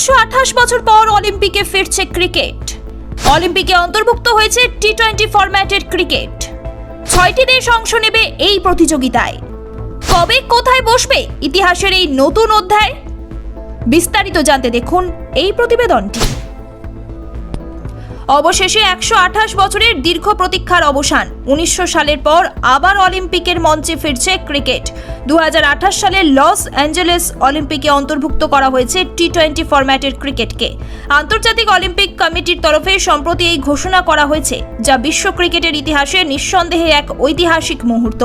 একশো আঠাশ বছর পর অলিম্পিকে ফিরছে ক্রিকেট। অলিম্পিকে অন্তর্ভুক্ত হয়েছে টি টোয়েন্টি ফরম্যাটের ক্রিকেট। ছয়টি দেশ অংশ নেবে এই প্রতিযোগিতায়। কবে কোথায় বসবে ইতিহাসের এই নতুন অধ্যায়? বিস্তারিত জানতে দেখুন এই প্রতিবেদনটি। অবশেষে একশো আঠাশ বছরের দীর্ঘ প্রতীক্ষার অবসান। উনিশশো সালের পর আবার অলিম্পিকের মঞ্চে ফিরছে ক্রিকেট। দু সালের লস অ্যাঞ্জেলেস অলিম্পিকে অন্তর্ভুক্ত করা হয়েছে টি টোয়েন্টি ফরম্যাটের ক্রিকেটকে। আন্তর্জাতিক অলিম্পিক কমিটির তরফে সম্প্রতি এই ঘোষণা করা হয়েছে, যা বিশ্ব ক্রিকেটের ইতিহাসে নিঃসন্দেহে এক ঐতিহাসিক মুহূর্ত।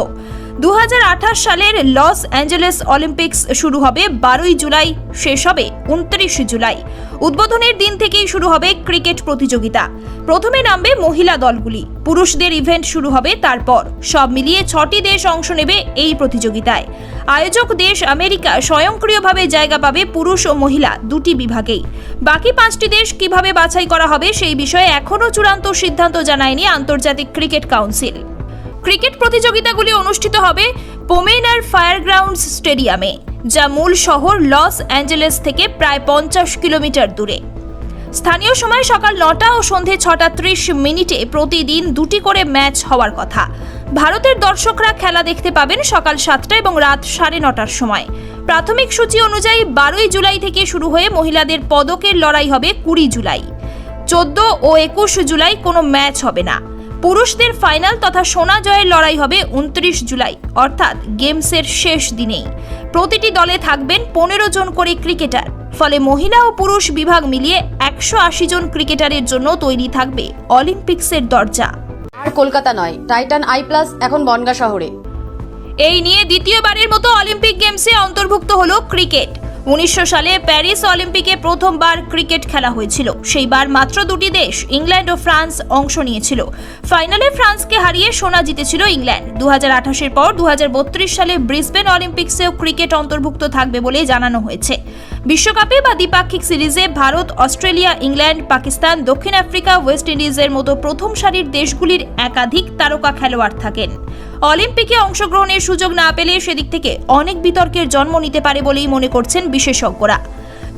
দু হাজার আঠাশ সালের লস অ্যাঞ্জেলেস অলিম্পিক্স শুরু হবে বারোই জুলাই, শেষ হবে উনত্রিশ জুলাই। উদ্বোধনের দিন থেকেই শুরু হবে ক্রিকেট প্রতিযোগিতা। প্রথমে নামবে মহিলা দলগুলি। পুরুষদের ইভেন্ট শুরু হবে তারপর। সব মিলিয়ে ছটি দেশ অংশ নেবে এই প্রতিযোগিতায়। আয়োজক দেশ আমেরিকা স্বয়ংক্রিয়ভাবে জায়গা পাবে পুরুষ ও মহিলা দুটি বিভাগেই। বাকি পাঁচটি দেশ কীভাবে বাছাই করা হবে সেই বিষয়ে এখনও চূড়ান্ত সিদ্ধান্ত জানায়নি আন্তর্জাতিক ক্রিকেট কাউন্সিল। ক্রিকেট প্রতিযোগিতাগুলি অনুষ্ঠিত হবে পোমেনার ফায়ার গ্রাউন্ডস স্টেডিয়ামে, যা মূল শহর লস অ্যাঞ্জেলেস থেকে প্রায় পঞ্চাশ কিলোমিটার দূরে। স্থানীয় সময় সকাল নটা ও সন্ধে ছটা ত্রিশ মিনিটে প্রতিদিন দুটি করে ম্যাচ হওয়ার কথা। ভারতের দর্শকরা খেলা দেখতে পাবেন সকাল সাতটা এবং রাত সাড়ে নটার সময়। প্রাথমিক সূচি অনুযায়ী বারোই জুলাই থেকে শুরু হয়ে মহিলাদের পদকের লড়াই হবে কুড়ি জুলাই। চোদ্দ ও একুশ জুলাই কোনো ম্যাচ হবে না। পুরুষদের ফাইনাল তথা সোনা জয়ের লড়াই হবে উনত্রিশ জুলাই অর্থাৎ গেমসের শেষ দিনেই। প্রতিটি দলে থাকবেন পনেরো জন করে ক্রিকেটার ফলে মহিলা ও পুরুষ বিভাগ মিলিয়ে একশো আশি জন ক্রিকেটারের জন্য তৈরি থাকবে অলিম্পিক্সের দরজা। আর কলকাতা নয় টাইটান আই প্লাস এখন বনগা শহরে। এই নিয়ে দ্বিতীয়বারের মতো অলিম্পিক গেমসে অন্তর্ভুক্ত হলো ক্রিকেট। উনিশশো সালে প্যারিস অলিম্পিকে প্রথমবার ক্রিকেট খেলা হয়েছিল। সেইবার মাত্র দুটি দেশ, ইংল্যান্ড ও ফ্রান্স, অংশ নিয়েছিল। ফাইনালে ফ্রান্সকে হারিয়ে সোনা জিতেছিল ইংল্যান্ড। দু হাজার পর দু হাজার বত্রিশ সালে ব্রিসবেন অলিম্পিক্সেও ক্রিকেট অন্তর্ভুক্ত থাকবে বলে জানানো হয়েছে। বিশ্বকাপে বা দ্বিপাক্ষিক সিরিজে ভারত, অস্ট্রেলিয়া, ইংল্যান্ড, পাকিস্তান, দক্ষিণ আফ্রিকা, ওয়েস্ট ইন্ডিজের মতো প্রথম সারির দেশগুলির একাধিক তারকা খেলোয়াড় থাকেন। অলিম্পিকে অংশগ্রহণের সুযোগ না পেলে সেদিক থেকে অনেক বিতর্কের জন্ম নিতে পারে বলেই মনে করছেন বিশেষজ্ঞরা।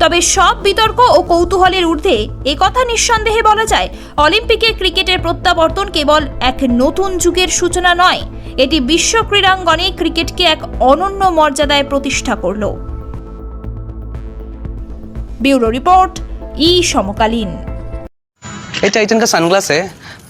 তবে সব বিতর্ক ও কৌতূহলের ঊর্ধ্বে একথা নিঃসন্দেহে বলা যায়, অলিম্পিকে ক্রিকেটের প্রত্যাবর্তন কেবল এক নতুন যুগের সূচনা নয়, এটি বিশ্ব ক্রীড়াঙ্গনে ক্রিকেটকে এক অনন্য মর্যাদায় প্রতিষ্ঠা করল। ব্যুরো রিপোর্ট, ই সমকালীন। এই সানগ্লাসে